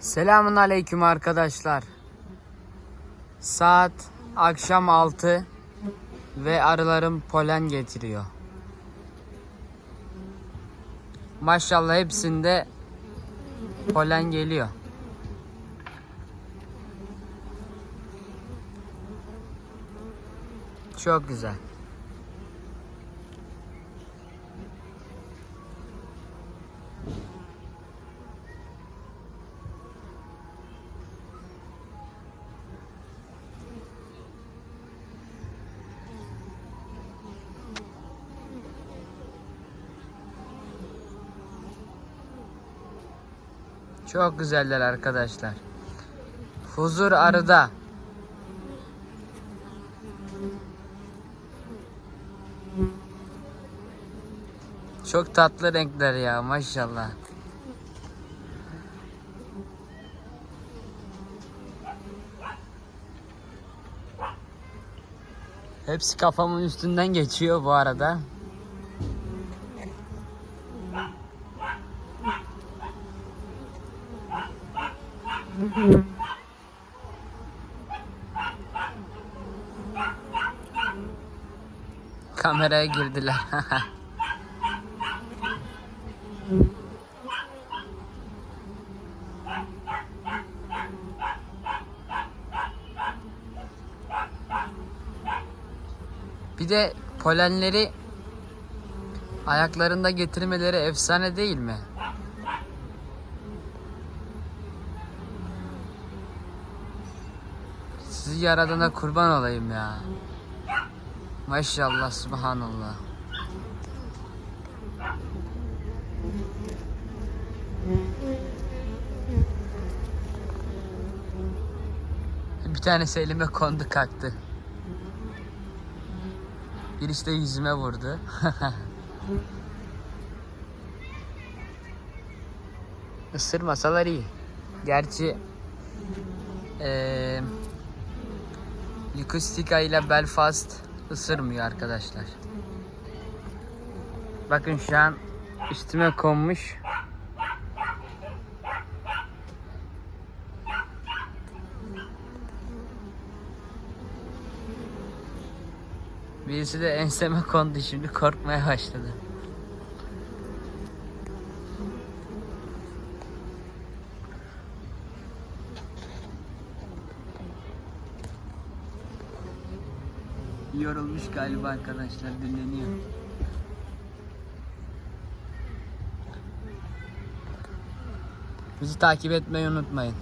Selamun aleyküm arkadaşlar. Saat akşam 6 ve arılarım polen getiriyor. Maşallah hepsinde polen geliyor. Çok güzel. Çok güzeller arkadaşlar. Huzur arıda. Çok tatlı renkler ya maşallah. Hepsi kafamın üstünden geçiyor bu arada. Kameraya girdiler. Bir de polenleri ayaklarında getirmeleri efsane değil mi? Sizi yaradana kurban olayım ya. Maşallah subhanallah. Bir tanesi elime kondu kalktı. Bir işte yüzüme vurdu. Isırmasalar iyi. Gerçi eee Likustika ile Belfast ısırmıyor arkadaşlar. Bakın şu an üstüme konmuş. Birisi de enseme kondu şimdi korkmaya başladı. Yorulmuş galiba arkadaşlar dinleniyor. Bizi takip etmeyi unutmayın.